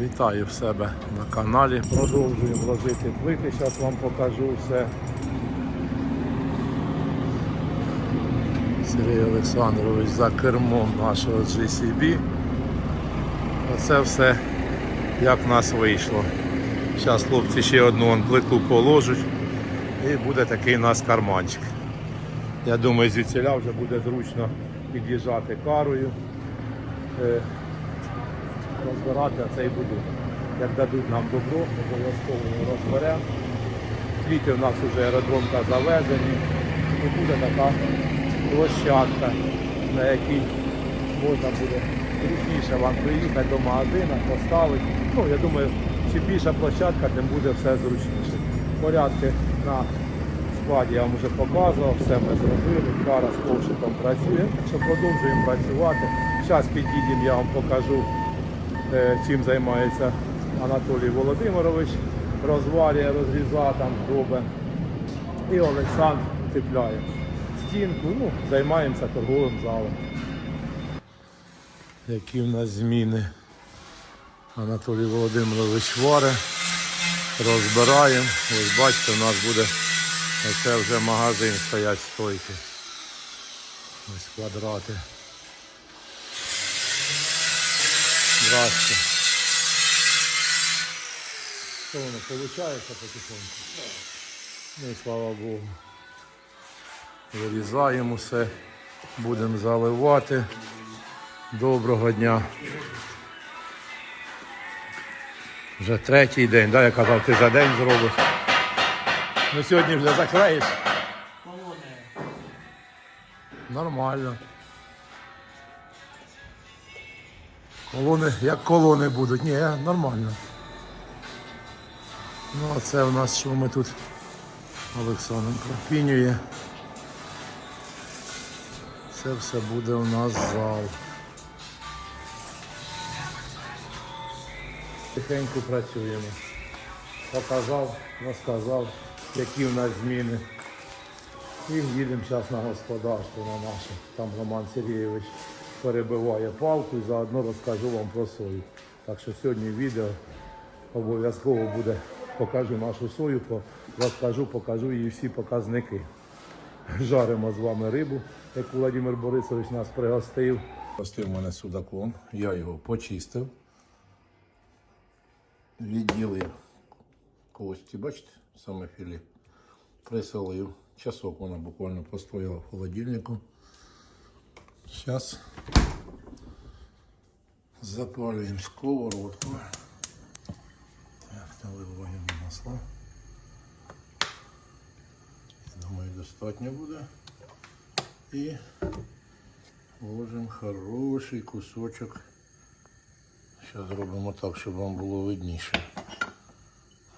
Вітаю в себе на каналі. Продовжуємо ложити плити. Зараз вам покажу все. Сергій Олександрович за кермом нашого GCB. Оце все як в нас вийшло. Зараз хлопці ще одну плиту положать і буде такий у нас карманчик. Я думаю, звідсіля вже буде зручно під'їжджати карою, е, розбирати цей будинок. Як дадуть нам добро, обов'язково його розберемо. Квіти в нас вже аеродромка завезені. І буде така площадка, на якій можна буде зручніше вам приїхати до магазину, поставити. Ну, я думаю, чим більша площадка, тим буде все зручніше. Порядки на складі я вам вже показував, все ми зробили, пара з ковшиком працює, що продовжуємо працювати. Зараз підійдемо, я вам покажу, чим займається Анатолій Володимирович. Розвалює, розрізає там робить. І Олександр цепляє стінку, ну, займаємося торговим залом. Які в нас зміни? Анатолій Володимирович варе. Розбираємо. Ось бачите, у нас буде оце вже магазин стоять стойки. Ось квадрати. Здрасте. Що воно виходить потихоньку? Ну і слава Богу. Вирізаємо все, будемо заливати. Доброго дня. Вже третій день, да? я казав, ти за день зробиш. Ну сьогодні вже закриєш. Нормально. Колони, як колони будуть? Ні, нормально. Ну а це у нас що ми тут Олександр пропінює. Це все буде у нас зал. Тихенько працюємо. Показав, розказав, які в нас зміни. І їдемо зараз на господарство на наше. Там Роман Сергійович перебиває палку і заодно розкажу вам про сою. Так що сьогодні відео обов'язково буде. Покажу нашу сою, розкажу, покажу її всі показники. Жаримо з вами рибу, яку Владимир Борисович нас пригостив. Гостив мене судаклон, я його почистив, відділив кості, бачите, саме філі. Присолив. Часок вона буквально постояла в холодильнику. Зараз запалюємо сковородку. Так, наливаємо масло. Думаю, достатньо буде. І ложимо хороший кусочок. Зараз зробимо так, щоб вам було видніше.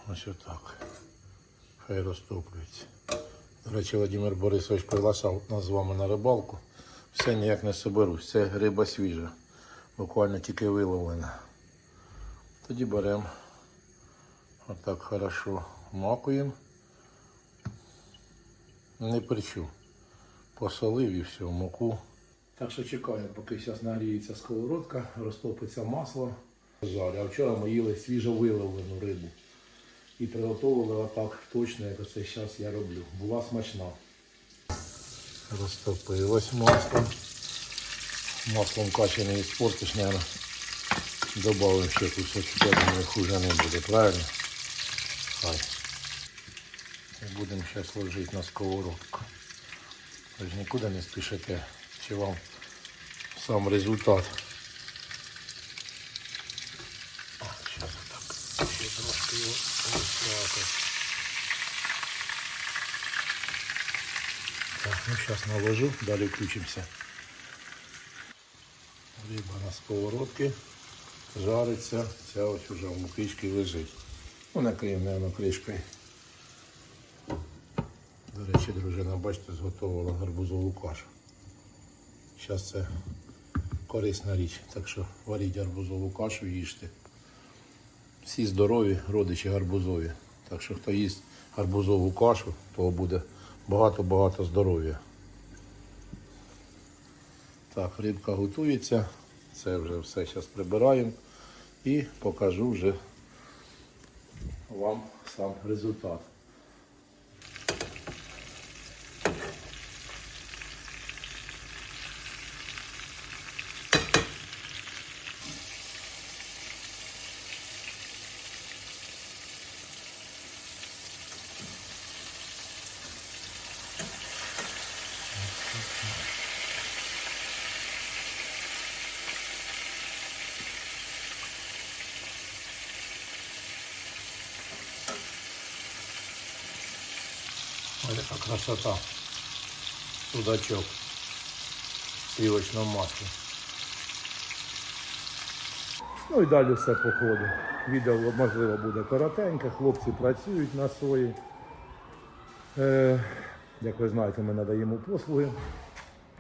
Ось отак. Хай розтоплюється. До речі, Борисович приглашав нас з вами на рибалку. Все ніяк не соберусь. Це риба свіжа. Буквально тільки виловлена. Тоді беремо отак хорошо макуємо. Не причу. Посолив і все, муку. Так що чекаємо, поки зараз нагріється сковородка, розтопиться масло. Жарю. А вчора ми їли свіжо виловлену рибу. І приготували отак точно, як оце зараз я роблю. Була смачна. Розтопилось масло. Маслом каші не испортишь, наверное. Добавим ще кусочек, я думаю, хуже не буде, правильно? Хай. І будемо зараз ложити на сковородку. Ви ж нікуди не спішите, чи вам сам результат. Зараз так, ще трошки його ось так. ось. Так, ну зараз наложу, далі включимося. Риба на сковородці жариться, ця ось уже в мукичці лежить. Ну, накриємо, мабуть, кришкою. До речі, дружина, бачите, зготувала гарбузову кашу. Зараз це корисна річ, так що варіть гарбузову кашу, їжте. Всі здорові, родичі гарбузові. Так що хто їсть гарбузову кашу, то буде багато-багато здоров'я. Так, рибка готується. Це вже все зараз прибираємо. і покажу вже вам сам результат. Ось яка красота. Судачок. В сливочному маслі. Ну і далі все по ходу. Відео можливо буде коротеньке, хлопці працюють на сої. Е, як ви знаєте, ми надаємо послуги,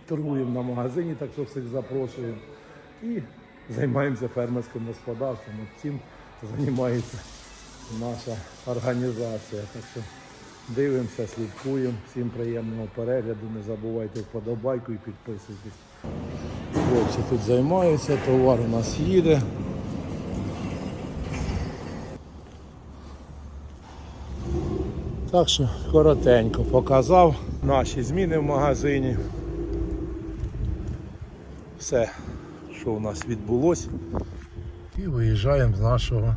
торгуємо на магазині, так що всіх запрошуємо. І займаємося фермерським господарством. Цим займається наша організація. Так що дивимося, слідкуємо. Всім приємного перегляду. Не забувайте вподобайку і підписуйтесь. Хлопці тут займаються, товар у нас їде. Так що коротенько показав наші зміни в магазині. Все, що у нас відбулося. І виїжджаємо з нашого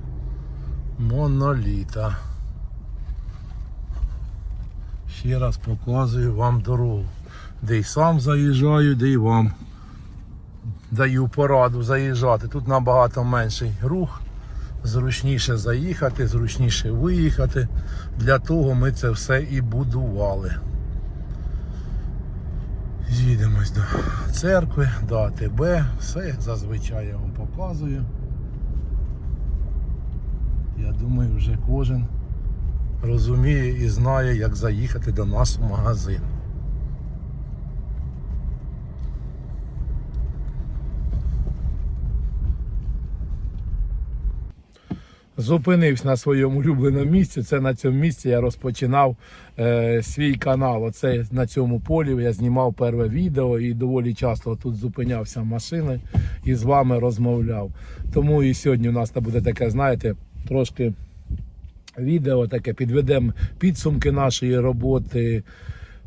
моноліта. Ще раз показую вам дорогу. Де й сам заїжджаю, де й вам даю пораду заїжджати. Тут набагато менший рух, зручніше заїхати, зручніше виїхати. Для того ми це все і будували. Їдемось до церкви, до АТБ, все зазвичай я вам показую. Я думаю, вже кожен розуміє і знає, як заїхати до нас в магазин. Зупинився на своєму улюбленому місці. Це на цьому місці я розпочинав е, свій канал. Оце на цьому полі я знімав перше відео і доволі часто тут зупинявся машини і з вами розмовляв. Тому і сьогодні у нас буде таке, знаєте, трошки відео таке підведемо підсумки нашої роботи.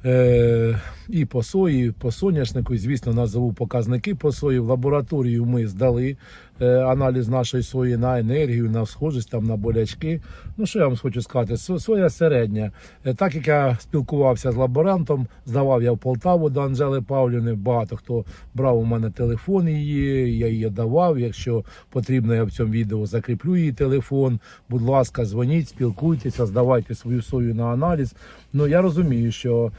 Е, і по сої, по соняшнику, звісно, назову показники по сої. В лабораторію ми здали аналіз нашої сої на енергію, на схожість, там, на болячки. Ну, що я вам хочу сказати? Соя середня. Е, так як я спілкувався з лаборантом, здавав я в Полтаву до Анжели Павлівни. Багато хто брав у мене телефон її, я її давав. Якщо потрібно, я в цьому відео закріплю її телефон. Будь ласка, дзвоніть, спілкуйтеся, здавайте свою сою на аналіз. Ну я розумію, що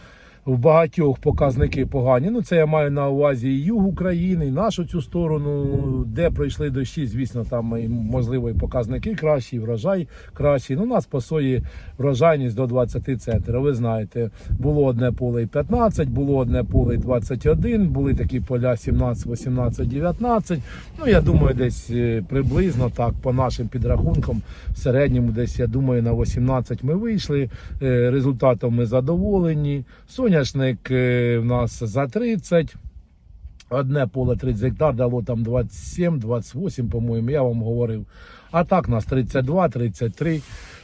в багатьох показники погані. Ну, це я маю на увазі і юг України, і нашу цю сторону, де пройшли дощі, звісно, там можливо і показники кращі, і врожай кращий. Ну, у нас по сої врожайність до 20 центрів. Ви знаєте, було одне поле і 15, було одне поле і 21, були такі поля 17, 18, 19. Ну, я думаю, десь е, приблизно так, по нашим підрахункам, в середньому десь, я думаю, на 18 ми вийшли. Е, Результатом ми задоволені. Соняшник е, в нас за 30. Одне поле 30 гектар дало там 27-28, по-моєму, я вам говорив. А так нас 32, 33,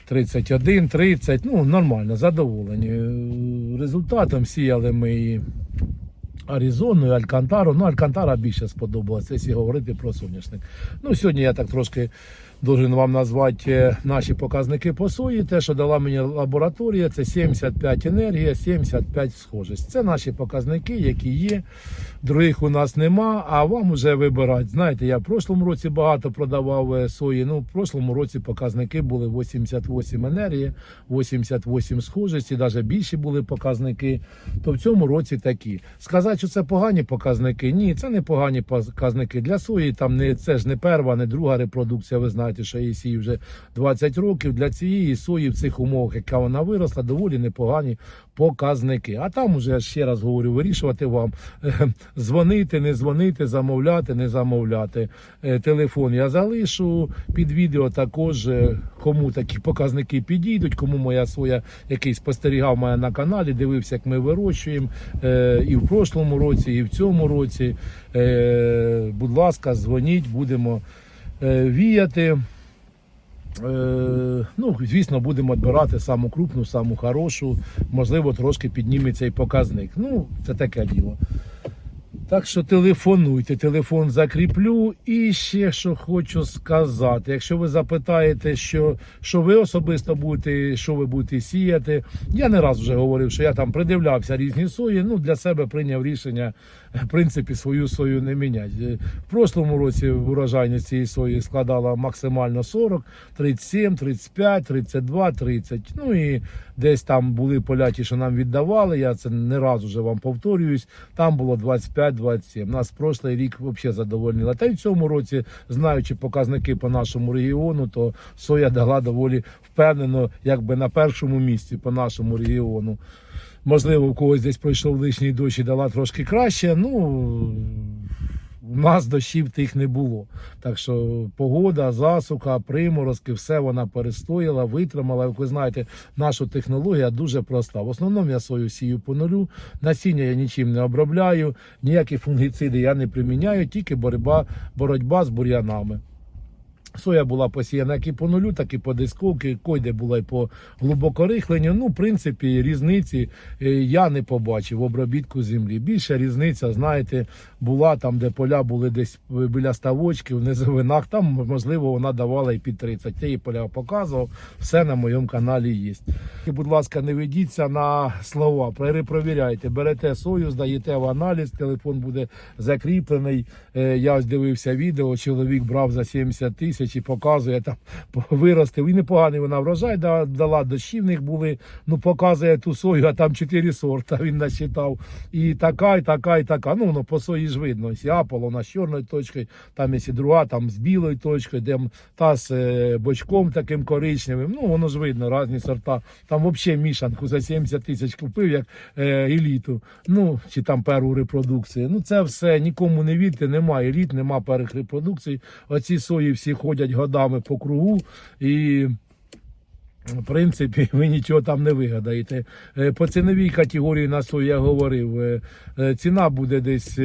31, 30. Ну, нормально, задоволені. Е, Результатом сіяли ми і Аризону, і Алькантару. Ну, Алькантара більше сподобалася, якщо говорити про соняшник. Ну, сьогодні я так трошки должен вам назвати е, наші показники по сої. Те, що дала мені лабораторія, це 75 енергія, 75 схожість. Це наші показники, які є. Других у нас нема, а вам вже вибирати. Знаєте, я в прошлому році багато продавав е, сої. Ну, в прошлому році показники були 88 енергія, 88 схожості, навіть більші були показники. То в цьому році такі. Сказати, що це погані показники, ні, це не погані показники. Для сої там не це ж не перша, не друга репродукція. Ви знаєте, що я її сію вже 20 років. Для цієї сої в цих умовах, яка вона виросла, доволі непогані показники. А там уже ще раз говорю, вирішувати вам дзвонити, не дзвонити, замовляти, не замовляти. Е, Телефон я залишу під відео. Також е, кому такі показники підійдуть, кому моя своя який спостерігав мене на каналі, дивився, як ми вирощуємо е, і в прошлому році, і в цьому році. Е, Будь ласка, дзвоніть, будемо. Е, віяти. Е, ну, звісно, будемо відбирати саму крупну, саму хорошу. Можливо, трошки підніметься і показник. Ну, це таке діло. Так що телефонуйте, телефон закріплю. І ще що хочу сказати. Якщо ви запитаєте, що, що ви особисто будете, що ви будете сіяти, я не раз вже говорив, що я там придивлявся різні сої. Ну для себе прийняв рішення, в принципі, свою сою не міняти. В прошлому році урожайність цієї сої складала максимально 40, 37, 35, 32, 30. Ну і десь там були поля ті, що нам віддавали. Я це не раз вже вам повторююсь. Там було 25-27. Нас прошлий рік взагалі задовольнила. Та й в цьому році, знаючи показники по нашому регіону, то соя дала доволі впевнено, якби на першому місці по нашому регіону. Можливо, у когось десь пройшов лишній дощ і дала трошки краще. Ну у нас дощів тих не було. Так що погода, засуха, приморозки, все вона перестояла, витримала. Як ви знаєте, наша технологія дуже проста. В основному я свою сію по нулю. Насіння я нічим не обробляю, ніякі фунгіциди я не приміняю, тільки боротьба, боротьба з бур'янами. Соя була посіяна як і по нулю, так і по дисковці, койде була і по глибокорихленню. Ну, в принципі, різниці е, я не побачив в обробітку землі. Більша різниця, знаєте, була там, де поля були десь біля ставочки, в низовинах. Там, можливо, вона давала і під 30. Я її поля показував, все на моєму каналі є. І, будь ласка, не ведіться на слова, перепровіряйте, берете сою, здаєте в аналіз, телефон буде закріплений. Е, Я ось дивився відео, чоловік брав за 70 тисяч і показує там виростив. І непоганий вона врожай дала, дощі в них були. Ну, показує ту сою, а там 4 сорта він насчитав. І така, і така, і така. Ну, воно по сої ж видно. Ось Апол, вона з чорною точкою, там є друга, там з білою точкою, де та з е, бочком таким коричневим. Ну, воно ж видно, різні сорта. Там взагалі мішанку за 70 тисяч купив, як е, еліту. Ну, чи там першу репродукцію. Ну, це все нікому не вірте, немає еліт, нема перших репродукцій. Оці сої всі ходять годами по кругу і. В принципі, ви нічого там не вигадаєте. Е, По ціновій категорії на сою я говорив. е, е, Ціна буде десь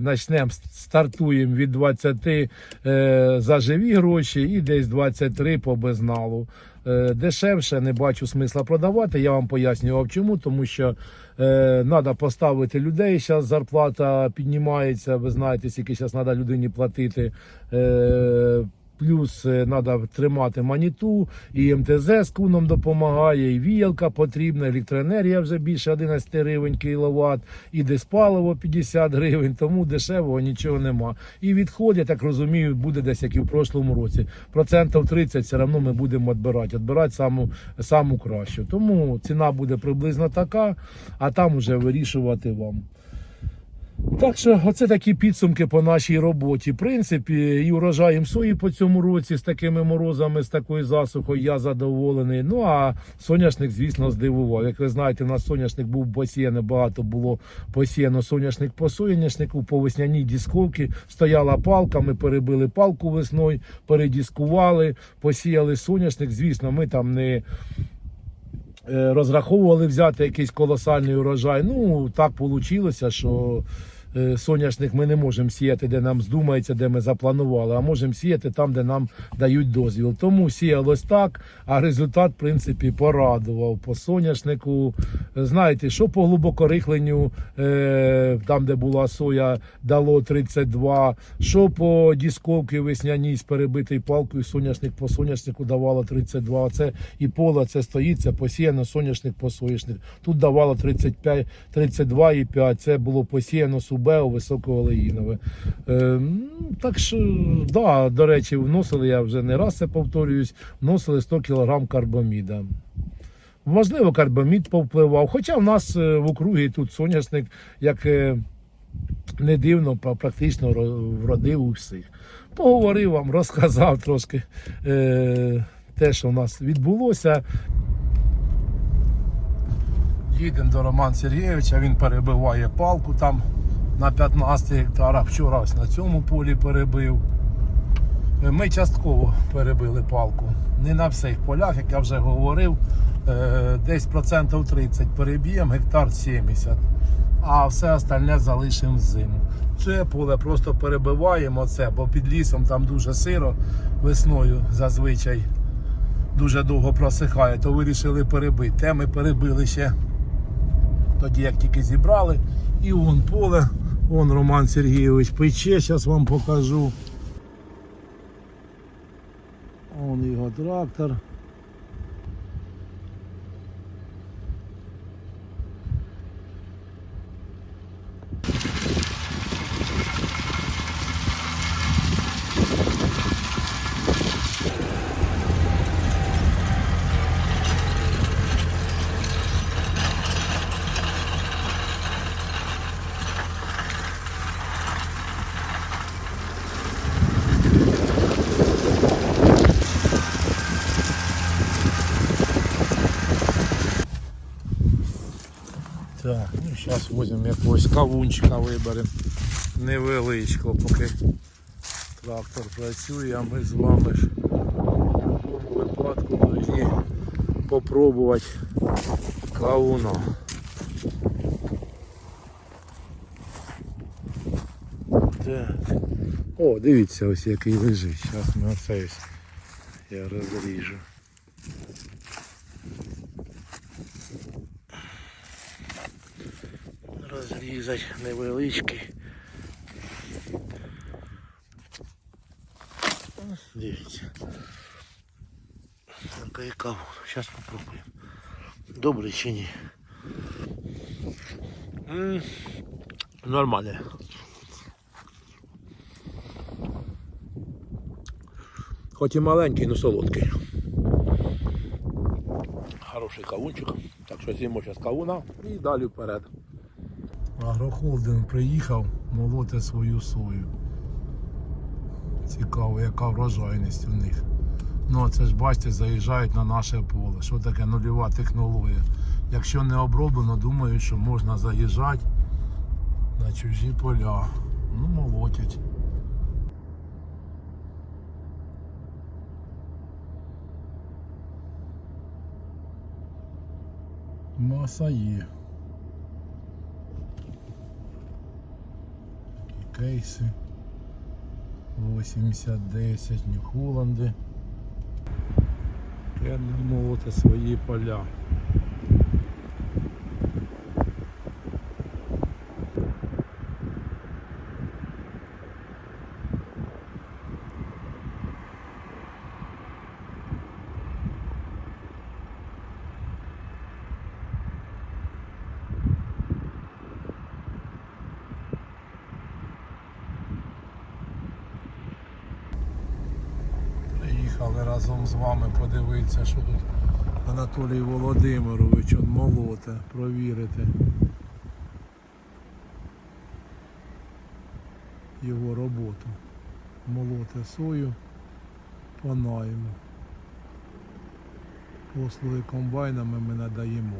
начнемо, стартуємо від 20 е, за живі гроші і десь 23 по безналу. Дешевше не бачу смисла продавати. Я вам пояснював чому, тому що треба поставити людей. Зараз зарплата піднімається. Ви знаєте, скільки зараз треба людині платити. Плюс треба тримати маніту, і МТЗ з куном допомагає, і віялка потрібна, електроенергія вже більше 11 гривень кіловат, і диспаливо 50 гривень, тому дешевого нічого нема. І відход, я так розумію, буде десь як і в прошлому році. Процентів 30 все одно ми будемо відбирати, відбирати саму, саму кращу. Тому ціна буде приблизно така, а там уже вирішувати вам. Так що оце такі підсумки по нашій роботі. В принципі, і урожаєм сої по цьому році з такими морозами, з такою засухою я задоволений. Ну а соняшник, звісно, здивував. Як ви знаєте, у нас соняшник був посіяний, багато було посіяно соняшник по соняшнику, по весняній дісковці. Стояла палка, ми перебили палку весною, передіскували, посіяли соняшник. Звісно, ми там не. Е, Розраховували взяти якийсь колосальний урожай. Ну так вийшло, що соняшник ми не можемо сіяти, де нам здумається, де ми запланували, а можемо сіяти там, де нам дають дозвіл. Тому сіялось так, а результат, в принципі, порадував по соняшнику. Е, Знаєте, що по глибокорихленню, е, там, де була соя, дало 32, що по дісковці весняній з перебитою палкою, соняшник по соняшнику давало 32. Це і поле це стоїть, це посіяно соняшник по соняшник. Тут давало 35, 32,5. Це було посіяно субео високоолеїнове. Е, так що, да, до речі, вносили, я вже не раз це повторююсь, вносили 100 кг карбаміда. Можливо, карбамід повпливав. Хоча в нас е, в округі тут соняшник, як е, не дивно, практично вродив у всіх. Поговорив вам, розказав трошки е, те, що в нас відбулося. Їдемо до Романа Сергійовича, він перебиває палку там на 15 гектарах. Вчора ось на цьому полі перебив. Е, Ми частково перебили палку. Не на всіх полях, як я вже говорив, е, десь процентів 30 переб'ємо, гектар 70, а все остальне залишимо зиму. це поле просто перебиваємо це, бо під лісом там дуже сиро весною зазвичай дуже довго просихає, то вирішили перебити. Те ми перебили ще тоді, як тільки зібрали. І вон поле, вон Роман Сергійович пече, зараз вам покажу. Вон його трактор. Так, ну якогось кавунчика виберемо. Невеличкого, поки трактор працює, а ми з вами ж в випадку повинні попробувати кавуна. О, дивіться, ось який лежить. Зараз ми оце ось я розріжу. Розрізати невеличкий. Дивіться. Такий кавун. Зараз попробуємо. Добрий чи ні? Нормально. Хоч і маленький, але солодкий. Хороший кавунчик. Так що з'їмо зараз кавуна і далі вперед. Агрохолдинг приїхав молоти свою сою. Цікаво, яка врожайність у них. Ну, це ж бачите, заїжджають на наше поле. Що таке нульова технологія? Якщо не оброблено, думаю, що можна заїжджати на чужі поля. Ну, молотять. Маса є. Кейси 80-10 Нью-Холланди. Я молоти свої поля. Приїхали разом з вами подивитися, що тут Анатолій Володимирович он молоте, провірити його роботу. Молоте сою по найму. Послуги комбайнами ми надаємо.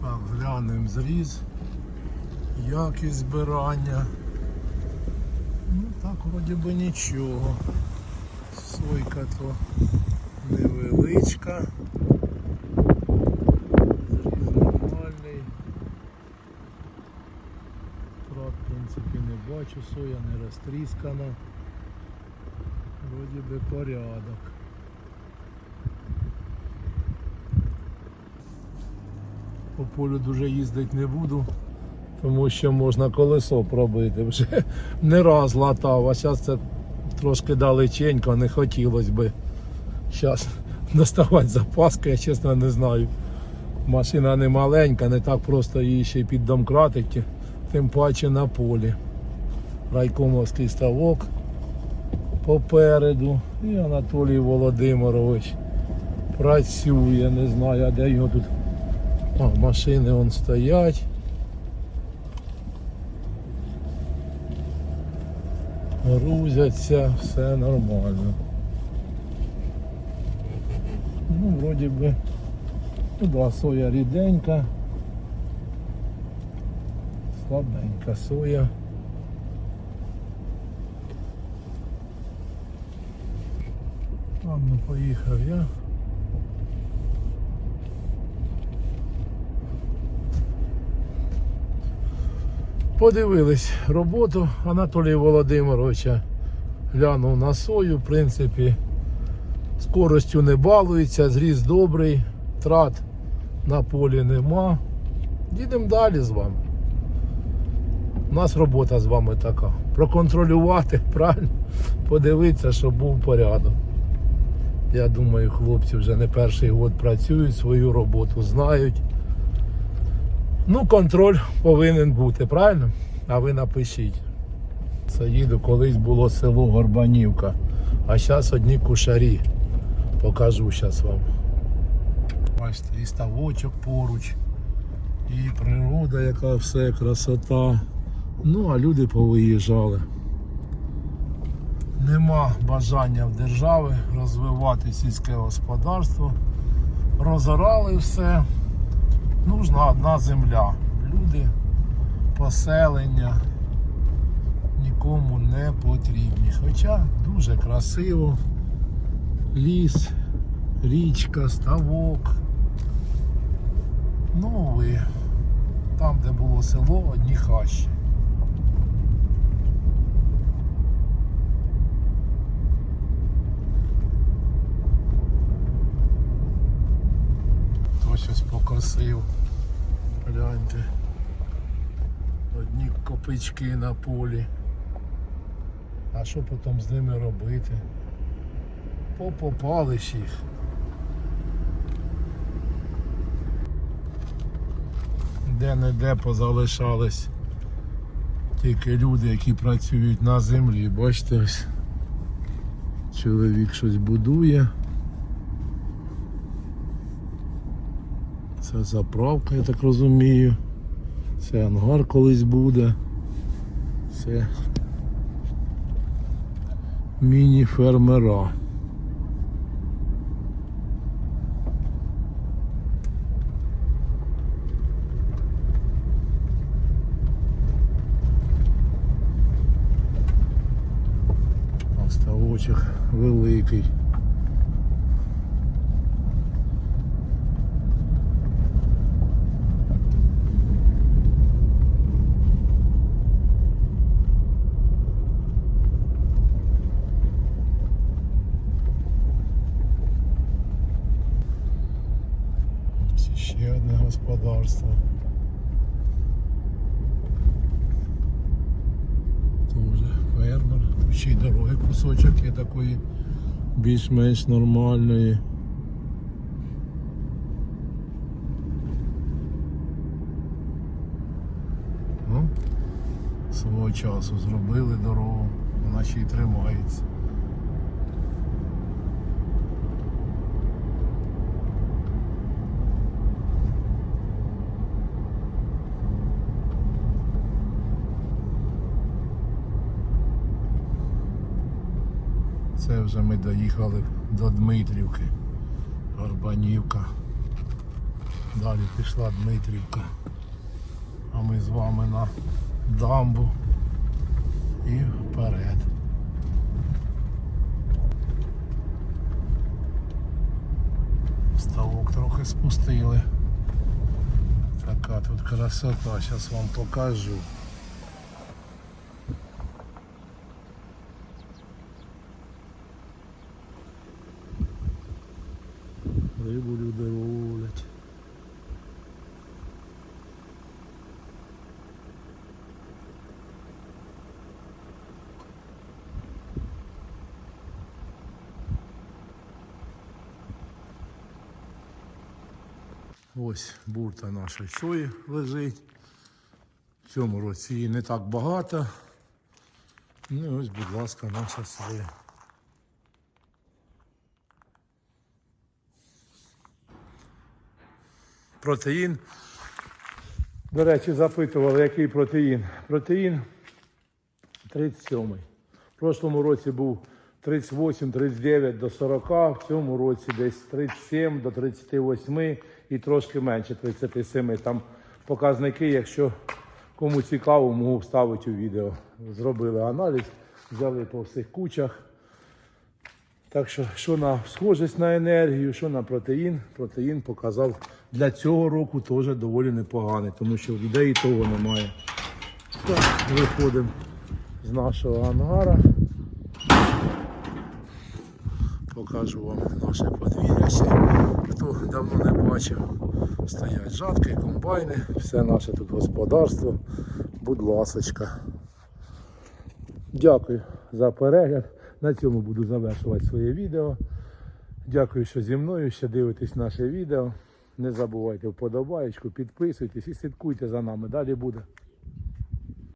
Так, глянемо зріз, якість збирання. Ну так, вроді би нічого. Сойка то невеличка. Зріз нормальний. Трак, в принципі, не бачу, соя не розтріскана. Вроді би порядок. По полю дуже їздити не буду, тому що можна колесо пробити. Вже не раз латав, а зараз це трошки далеченько, не хотілося би. Зараз доставати запаски, я чесно не знаю. Машина не маленька, не так просто її ще й піддомкратити, тим паче на полі. Райкомовський ставок попереду. І Анатолій Володимирович працює, не знаю, а де його тут. О, машини вон стоять. Грузяться, все нормально. Ну, вроді би, ну да, соя ріденька. Слабенька соя. Ладно, поїхав я. Подивились роботу Анатолія Володимировича. Глянув на сою, в принципі, скоростю не балується, зріз добрий, трат на полі нема. Їдемо далі з вами. У нас робота з вами така. Проконтролювати, правильно, подивитися, щоб був порядок. Я думаю, хлопці вже не перший год працюють, свою роботу знають. Ну, контроль повинен бути, правильно? А ви напишіть. Це їду, колись було село Горбанівка, а зараз одні кушарі. Покажу зараз вам. Бачите, і ставочок поруч, і природа, яка все, красота. Ну, а люди повиїжджали. Нема бажання в держави розвивати сільське господарство. Розорали все. Нужна одна земля. Люди, поселення нікому не потрібні. Хоча дуже красиво. Ліс, річка, ставок. Ну ви. Там, де було село, одні хащі. Хто щось покосив. Гляньте. Одні копички на полі. А що потім з ними робити? Попопали ж їх. Де-не-де позалишались тільки люди, які працюють на землі. Бачите, ось чоловік щось будує. Це заправка, я так розумію. Це ангар колись буде. Це міні-фермера. Ставочок великий. Ось ще одне господарство. Тоже фермер. Тут ще й дороги кусочок є такої більш-менш нормальної. Ну, свого часу зробили дорогу, вона ще й тримається. Це вже ми доїхали до Дмитрівки. Горбанівка. Далі пішла Дмитрівка. А ми з вами на дамбу і вперед. Ставок трохи спустили. Така тут красота, зараз вам покажу. Рибу люди ловлять. Ось бурта нашої сої лежить. В цьому році її не так багато. Ну і ось, будь ласка, наша соя. Протеїн. До речі, запитували, який протеїн. Протеїн 37. В прошлому році був 38-39 до 40, в цьому році десь 37 до 38 і трошки менше 37. Там показники, якщо кому цікаво, можу вставити у відео. Зробили аналіз, взяли по всіх кучах. Так що, що на схожість на енергію, що на протеїн, протеїн показав для цього року теж доволі непоганий, тому що в людей того немає. Так, виходимо з нашого ангара. Покажу вам наше подвір'я ще. Давно не бачив, стоять жатки, комбайни, все наше тут господарство. Будь ласочка. Дякую за перегляд. На цьому буду завершувати своє відео. Дякую, що зі мною ще дивитесь наше відео. Не забувайте вподобаєчку, підписуйтесь і слідкуйте за нами. Далі буде.